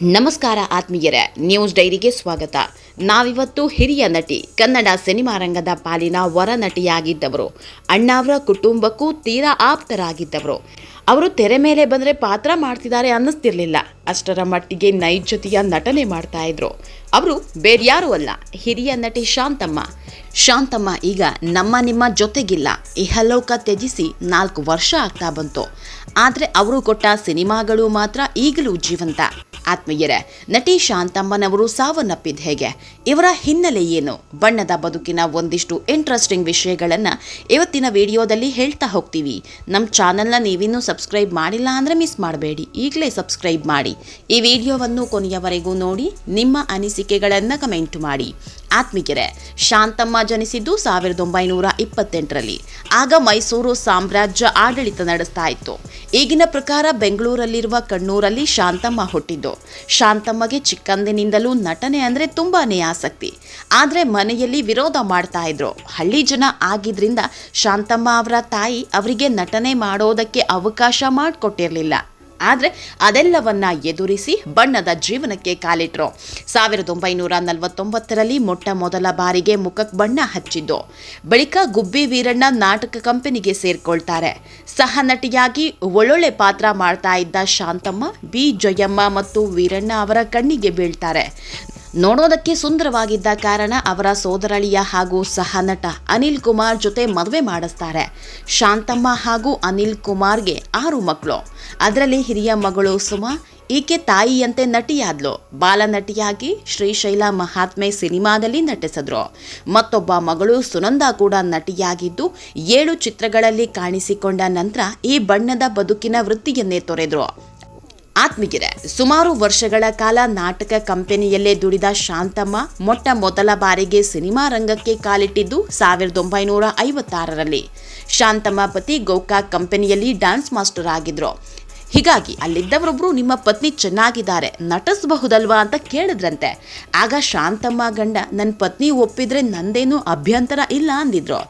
ನಮಸ್ಕಾರ ಆತ್ಮೀಯರೇ, ನ್ಯೂಸ್ ಡೈರಿಗೆ ಸ್ವಾಗತ. ನಾವಿವತ್ತು ಹಿರಿಯ ನಟಿ, ಕನ್ನಡ ಸಿನಿಮಾ ರಂಗದ ಪಾಲಿನ ವರ ನಟಿಯಾಗಿದ್ದವರು. ಅಣ್ಣಾವರ ಕುಟುಂಬಕ್ಕೂ ತೀರಾ ಆಪ್ತರಾಗಿದ್ದವರು. ಅವರು ತೆರೆ ಮೇಲೆ ಬಂದರೆ ಪಾತ್ರ ಮಾಡ್ತಿದ್ದಾರೆ ಅನ್ನಿಸ್ತಿರ್ಲಿಲ್ಲ. ಅಷ್ಟರ ಮಟ್ಟಿಗೆ ನೈಜತೆಯ ನಟನೆ ಮಾಡ್ತಾ ಇದ್ರು. ಅವರು ಬೇರ್ಯಾರೂ ಅಲ್ಲ, ಹಿರಿಯ ನಟಿ ಶಾಂತಮ್ಮ. ಶಾಂತಮ್ಮ ಈಗ ನಮ್ಮ ನಿಮ್ಮ ಜೊತೆಗಿಲ್ಲ. ಇಹಲೋಕ ತ್ಯಜಿಸಿ ನಾಲ್ಕು ವರ್ಷ ಆಗ್ತಾ ಬಂತು. ಆದರೆ ಅವರು ಕೊಟ್ಟ ಸಿನಿಮಾಗಳು ಮಾತ್ರ ಈಗಲೂ ಜೀವಂತ. ಆತ್ಮೀಯರೇ, ನಟಿ ಶಾಂತಮ್ಮನವರು ಸಾವನ್ನಪ್ಪಿದ ಹೇಗೆ? ಇವರ ಹಿನ್ನೆಲೆ ಏನು? ಬಣ್ಣದ ಬದುಕಿನ ಒಂದಿಷ್ಟು ಇಂಟ್ರೆಸ್ಟಿಂಗ್ ವಿಷಯಗಳನ್ನು ಇವತ್ತಿನ ವಿಡಿಯೋದಲ್ಲಿ ಹೇಳ್ತಾ ಹೋಗ್ತೀವಿ. ನಮ್ಮ ಚಾನಲ್ನ ನೀವಿನ್ನೂ ಸಬ್ಸ್ಕ್ರೈಬ್ ಮಾಡಿಲ್ಲ ಅಂದರೆ ಮಿಸ್ ಮಾಡಬೇಡಿ. ಈಗಲೇ ಸಬ್ಸ್ಕ್ರೈಬ್ ಮಾಡಿ. ಈ ವಿಡಿಯೋವನ್ನು ಕೊನೆಯವರೆಗೂ ನೋಡಿ, ನಿಮ್ಮ ಅನಿಸಿಕೆಗಳನ್ನು ಕಮೆಂಟ್ ಮಾಡಿ. ಆತ್ಮಿಕರೆ ಶಾಂತಮ್ಮ ಜನಿಸಿದ್ದು ಸಾವಿರದ ಒಂಬೈನೂರ ಇಪ್ಪತ್ತೆಂಟರಲ್ಲಿ. ಆಗ ಮೈಸೂರು ಸಾಮ್ರಾಜ್ಯ ಆಡಳಿತ ನಡೆಸ್ತಾ ಇತ್ತು. ಈಗಿನ ಪ್ರಕಾರ ಬೆಂಗಳೂರಲ್ಲಿರುವ ಕಣ್ಣೂರಲ್ಲಿ ಶಾಂತಮ್ಮ ಹುಟ್ಟಿದ್ದು. ಶಾಂತಮ್ಮಗೆ ಚಿಕ್ಕಂದಿನಿಂದಲೂ ನಟನೆ ಅಂದರೆ ತುಂಬಾನೇ ಆಸಕ್ತಿ. ಆದರೆ ಮನೆಯಲ್ಲಿ ವಿರೋಧ ಮಾಡ್ತಾ ಇದ್ರು. ಹಳ್ಳಿ ಜನ ಆಗಿದ್ರಿಂದ ಶಾಂತಮ್ಮ ಅವರ ತಾಯಿ ಅವರಿಗೆ ನಟನೆ ಮಾಡೋದಕ್ಕೆ ಅವಕಾಶ ಮಾಡಿಕೊಟ್ಟಿರಲಿಲ್ಲ. ಆದರೆ ಅದೆಲ್ಲವನ್ನ ಎದುರಿಸಿ ಬಣ್ಣದ ಜೀವನಕ್ಕೆ ಕಾಲಿಟ್ರು. ಸಾವಿರದ ಒಂಬೈನೂರ ನಲವತ್ತೊಂಬತ್ತರಲ್ಲಿ ಮೊಟ್ಟ ಮೊದಲ ಬಾರಿಗೆ ಮುಖಕ್ಕೆ ಬಣ್ಣ ಹಚ್ಚಿದ್ದು. ಬಳಿಕ ಗುಬ್ಬಿ ವೀರಣ್ಣ ನಾಟಕ ಕಂಪನಿಗೆ ಸೇರ್ಕೊಳ್ತಾರೆ. ಸಹ ನಟಿಯಾಗಿ ಒಳ್ಳೊಳ್ಳೆ ಪಾತ್ರ ಮಾಡ್ತಾ ಇದ್ದ ಶಾಂತಮ್ಮ, ಬಿ. ಜಯಮ್ಮ ಮತ್ತು ವೀರಣ್ಣ ಅವರ ಕಣ್ಣಿಗೆ ಬೀಳ್ತಾರೆ. ನೋಡೋದಕ್ಕೆ ಸುಂದರವಾಗಿದ್ದ ಕಾರಣ ಅವರ ಸೋದರಳಿಯ ಹಾಗೂ ಸಹ ನಟ ಅನಿಲ್ ಕುಮಾರ್ ಜೊತೆ ಮದುವೆ ಮಾಡಿಸ್ತಾರೆ. ಶಾಂತಮ್ಮ ಹಾಗೂ ಅನಿಲ್ ಕುಮಾರ್ಗೆ ಆರು ಮಕ್ಕಳು. ಅದರಲ್ಲಿ ಹಿರಿಯ ಮಗಳು ಸುಮಾ, ಈಕೆ ತಾಯಿಯಂತೆ ನಟಿಯಾದ್ಲು. ಬಾಲನಟಿಯಾಗಿ ಶ್ರೀಶೈಲ ಮಹಾತ್ಮೆ ಸಿನಿಮಾದಲ್ಲಿ ನಟಿಸಿದ್ರು. ಮತ್ತೊಬ್ಬ ಮಗಳು ಸುನಂದ ಕೂಡ ನಟಿಯಾಗಿದ್ದು, ಏಳು ಚಿತ್ರಗಳಲ್ಲಿ ಕಾಣಿಸಿಕೊಂಡ ನಂತರ ಈ ಬಣ್ಣದ ಬದುಕಿನ ವೃತ್ತಿಯನ್ನೇ ತೊರೆದ್ರು. ಆತ್ಮೀಯರೇ, ಸುಮಾರು ವರ್ಷಗಳ ಕಾಲ ನಾಟಕ ಕಂಪನಿಯಲ್ಲೇ ದುಡಿದ ಶಾಂತಮ್ಮ ಮೊಟ್ಟ ಮೊದಲ ಬಾರಿಗೆ ಸಿನಿಮಾ ರಂಗಕ್ಕೆ ಕಾಲಿಟ್ಟಿದ್ದು ಸಾವಿರದ ಒಂಬೈನೂರ ಐವತ್ತಾರರಲ್ಲಿ. ಶಾಂತಮ್ಮ ಪತಿ ಗೋಕಾಕ್ ಕಂಪನಿಯಲ್ಲಿ ಡ್ಯಾನ್ಸ್ ಮಾಸ್ಟರ್ ಆಗಿದ್ರು. ಹೀಗಾಗಿ ಅಲ್ಲಿದ್ದವರೊಬ್ಬರು ನಿಮ್ಮ ಪತ್ನಿ ಚೆನ್ನಾಗಿದ್ದಾರೆ, ನಟಿಸಬಹುದಲ್ವಾ ಅಂತ ಕೇಳಿದ್ರಂತೆ. ಆಗ ಶಾಂತಮ್ಮ ಗಂಡ ನನ್ನ ಪತ್ನಿ ಒಪ್ಪಿದ್ರೆ ನಂದೇನು ಅಭ್ಯಂತರ ಇಲ್ಲ ಅಂದಿದ್ರು.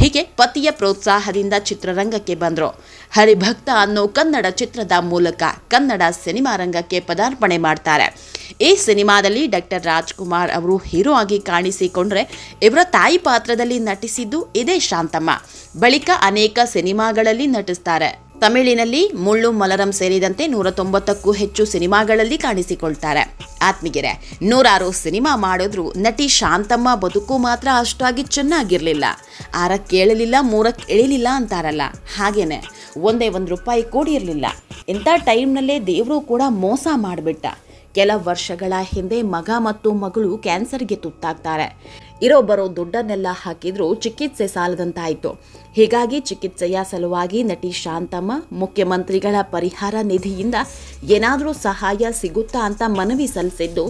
ಹೀಗೆ ಪತಿಯ ಪ್ರೋತ್ಸಾಹದಿಂದ ಚಿತ್ರರಂಗಕ್ಕೆ ಬಂದರು. ಹರಿಭಕ್ತ ಅನ್ನೋ ಕನ್ನಡ ಚಿತ್ರದ ಮೂಲಕ ಕನ್ನಡ ಸಿನಿಮಾ ರಂಗಕ್ಕೆ ಪದಾರ್ಪಣೆ ಮಾಡ್ತಾರೆ. ಈ ಸಿನಿಮಾದಲ್ಲಿ ಡಾಕ್ಟರ್ ರಾಜ್ಕುಮಾರ್ ಅವರು ಹೀರೋ ಆಗಿ ಕಾಣಿಸಿಕೊಂಡ್ರೆ ಇವರ ತಾಯಿ ಪಾತ್ರದಲ್ಲಿ ನಟಿಸಿದ್ದು ಇದೇ ಶಾಂತಮ್ಮ. ಬಳಿಕ ಅನೇಕ ಸಿನಿಮಾಗಳಲ್ಲಿ ನಟಿಸ್ತಾರೆ. ತಮಿಳಿನಲ್ಲಿ ಮುಳ್ಳು ಮಲರಂ ಸೇರಿದಂತೆ ನೂರ ತೊಂಬತ್ತಕ್ಕೂ ಹೆಚ್ಚು ಸಿನಿಮಾಗಳಲ್ಲಿ ಕಾಣಿಸಿಕೊಳ್ತಾರೆ. ಆತ್ಮಿಗೆರೆ ನೂರಾರು ಸಿನಿಮಾ ಮಾಡಿದ್ರು ನಟಿ ಶಾಂತಮ್ಮ ಬದುಕು ಮಾತ್ರ ಅಷ್ಟಾಗಿ ಚೆನ್ನಾಗಿರಲಿಲ್ಲ. ಆರಕ್ಕೆ ಕೇಳಲಿಲ್ಲ ಮೂರಕ್ಕೆ ಇಳಿಲಿಲ್ಲ ಅಂತಾರಲ್ಲ. ಹಾಗೇನೆ, ಒಂದೇ ಒಂದು ರೂಪಾಯಿ ಕೂಡಿರಲಿಲ್ಲ. ಇಂಥ ಟೈಮ್ನಲ್ಲೇ ದೇವರು ಕೂಡ ಮೋಸ ಮಾಡಿಬಿಟ್ಟ. ಕೆಲ ವರ್ಷಗಳ ಹಿಂದೆ ಮಗ ಮತ್ತು ಮಗಳು ಕ್ಯಾನ್ಸರ್ಗೆ ತುತ್ತಾಗ್ತಾರೆ. ಇರೋ ಬರೋ ದುಡ್ಡನ್ನೆಲ್ಲ ಹಾಕಿದ್ರು ಚಿಕಿತ್ಸೆ ಸಾಲದಂತಾಯಿತು. ಹೀಗಾಗಿ ಚಿಕಿತ್ಸೆಯ ಸಲುವಾಗಿ ನಟಿ ಶಾಂತಮ್ಮ ಮುಖ್ಯಮಂತ್ರಿಗಳ ಪರಿಹಾರ ನಿಧಿಯಿಂದ ಏನಾದರೂ ಸಹಾಯ ಸಿಗುತ್ತಾ ಅಂತ ಮನವಿ ಸಲ್ಲಿಸಿದ್ದು.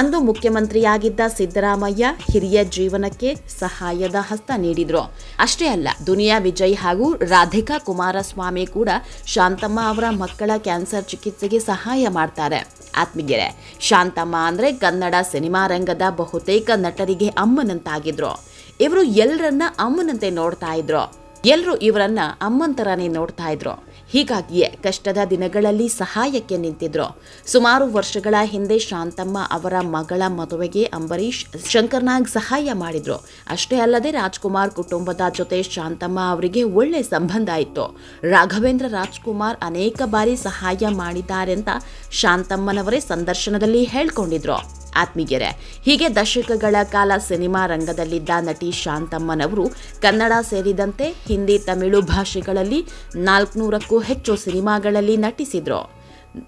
ಅಂದು ಮುಖ್ಯಮಂತ್ರಿಯಾಗಿದ್ದ ಸಿದ್ದರಾಮಯ್ಯ ಹಿರಿಯ ಜೀವನಕ್ಕೆ ಸಹಾಯದ ಹಸ್ತ ನೀಡಿದ್ರು. ಅಷ್ಟೇ ಅಲ್ಲ, ದುನಿಯಾ ವಿಜಯ್ ಹಾಗೂ ರಾಧಿಕಾ ಕುಮಾರಸ್ವಾಮಿ ಕೂಡ ಶಾಂತಮ್ಮ ಅವರ ಮಕ್ಕಳ ಕ್ಯಾನ್ಸರ್ ಚಿಕಿತ್ಸೆಗೆ ಸಹಾಯ ಮಾಡ್ತಾರೆ. ಆತ್ಮೀಯರೇ ಶಾಂತಮ್ಮ ಅಂದ್ರೆ ಕನ್ನಡ ಸಿನಿಮಾ ರಂಗದ ಬಹುತೇಕ ನಟರಿಗೆ ಅಮ್ಮನಂತಾಗಿದ್ರು. ಇವರು ಎಲ್ಲರನ್ನ ಅಮ್ಮನಂತೆ ನೋಡ್ತಾ ಇದ್ರು. ಎಲ್ಲರೂ ಇವರನ್ನ ಅಮ್ಮಂತರನೇ ನೋಡ್ತಾ ಇದ್ರು. ಹೀಗಾಗಿಯೇ ಕಷ್ಟದ ದಿನಗಳಲ್ಲಿ ಸಹಾಯಕ್ಕೆ ನಿಂತಿದ್ರು. ಸುಮಾರು ವರ್ಷಗಳ ಹಿಂದೆ ಶಾಂತಮ್ಮ ಅವರ ಮಗಳ ಮದುವೆಗೆ ಅಂಬರೀಷ್ ಶಂಕರ್ನಾಗ್ ಸಹಾಯ ಮಾಡಿದ್ರು. ಅಷ್ಟೇ ಅಲ್ಲದೆ ರಾಜ್ಕುಮಾರ್ ಕುಟುಂಬದ ಜೊತೆ ಶಾಂತಮ್ಮ ಅವರಿಗೆ ಒಳ್ಳೆ ಸಂಬಂಧ ಇತ್ತು. ರಾಘವೇಂದ್ರ ರಾಜ್ಕುಮಾರ್ ಅನೇಕ ಬಾರಿ ಸಹಾಯ ಮಾಡಿದ್ದಾರೆ ಅಂತ ಶಾಂತಮ್ಮನವರೇ ಸಂದರ್ಶನದಲ್ಲಿ ಹೇಳ್ಕೊಂಡಿದ್ರು. ಆತ್ಮೀಯರೇ, ಹೀಗೆ ದಶಕಗಳ ಕಾಲ ಸಿನಿಮಾ ರಂಗದಲ್ಲಿದ್ದ ನಟಿ ಶಾಂತಮ್ಮನವರು ಕನ್ನಡ ಸೇರಿದಂತೆ ಹಿಂದಿ, ತಮಿಳು ಭಾಷೆಗಳಲ್ಲಿ ನಾಲ್ಕುನೂರಕ್ಕೂ ಹೆಚ್ಚು ಸಿನಿಮಾಗಳಲ್ಲಿ ನಟಿಸಿದ್ರು.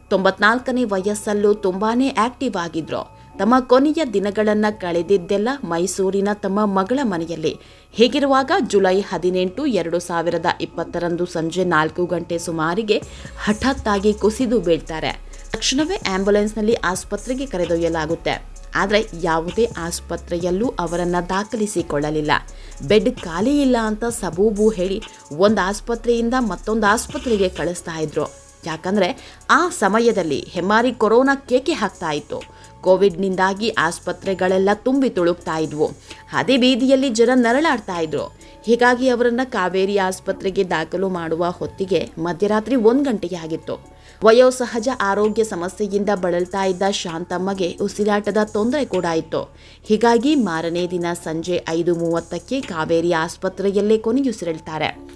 ತೊಂಬತ್ನಾಲ್ಕನೇ ವಯಸ್ಸಲ್ಲೂ ತುಂಬಾ ಆಕ್ಟಿವ್ ಆಗಿದ್ರು. ತಮ್ಮ ಕೊನೆಯ ದಿನಗಳನ್ನು ಕಳೆದಿದ್ದೆಲ್ಲ ಮೈಸೂರಿನ ತಮ್ಮ ಮಗಳ ಮನೆಯಲ್ಲಿ. ಹೀಗಿರುವಾಗ ಜುಲೈ ಹದಿನೆಂಟು, ಎರಡು ಸಾವಿರದ ಇಪ್ಪತ್ತರಂದು ಸಂಜೆ ನಾಲ್ಕು ಗಂಟೆ ಸುಮಾರಿಗೆ ಹಠಾತ್ತಾಗಿ ಕುಸಿದು ಬೀಳ್ತಾರೆ. ತಕ್ಷಣವೇ ಆಂಬ್ಯುಲೆನ್ಸ್ನಲ್ಲಿ ಆಸ್ಪತ್ರೆಗೆ ಕರೆದೊಯ್ಯಲಾಗುತ್ತೆ. ಆದರೆ ಯಾವುದೇ ಆಸ್ಪತ್ರೆಯಲ್ಲೂ ಅವರನ್ನು ದಾಖಲಿಸಿಕೊಳ್ಳಲಿಲ್ಲ. ಬೆಡ್ ಖಾಲಿ ಇಲ್ಲ ಅಂತ ಸಬೂಬು ಹೇಳಿ ಒಂದು ಆಸ್ಪತ್ರೆಯಿಂದ ಮತ್ತೊಂದು ಆಸ್ಪತ್ರೆಗೆ ಕಳಿಸ್ತಾ ಇದ್ರು. ಯಾಕಂದರೆ ಆ ಸಮಯದಲ್ಲಿ ಹೆಮ್ಮಾರಿ ಕೊರೋನಾ ಕೇಕೆ ಹಾಕ್ತಾ ಇತ್ತು. ಕೋವಿಡ್ನಿಂದಾಗಿ ಆಸ್ಪತ್ರೆಗಳೆಲ್ಲ ತುಂಬಿ ತುಳುಕ್ತಾ ಇದ್ವು. ಅದೇ ಬೀದಿಯಲ್ಲಿ ಜನ ನರಳಾಡ್ತಾ ಇದ್ರು. ಹೀಗಾಗಿ ಅವರನ್ನು ಕಾವೇರಿ ಆಸ್ಪತ್ರೆಗೆ ದಾಖಲು ಮಾಡುವ ಹೊತ್ತಿಗೆ ಮಧ್ಯರಾತ್ರಿ ಒಂದು ಗಂಟೆಗೆ ಆಗಿತ್ತು. ವಯೋಸಹಜ ಆರೋಗ್ಯ ಸಮಸ್ಯೆಯಿಂದ ಬಳಲ್ತಾ ಇದ್ದ ಶಾಂತಮ್ಮಗೆ ಉಸಿರಾಟದ ತೊಂದರೆ ಕೂಡ ಇತ್ತು. ಹೀಗಾಗಿ ಮಾರನೇ ದಿನ ಸಂಜೆ ಐದು ಮೂವತ್ತಕ್ಕೆ ಕಾವೇರಿ ಆಸ್ಪತ್ರೆಯಲ್ಲೇ ಕೊನೆಯುಸಿರೆಳ್ತಾರೆ.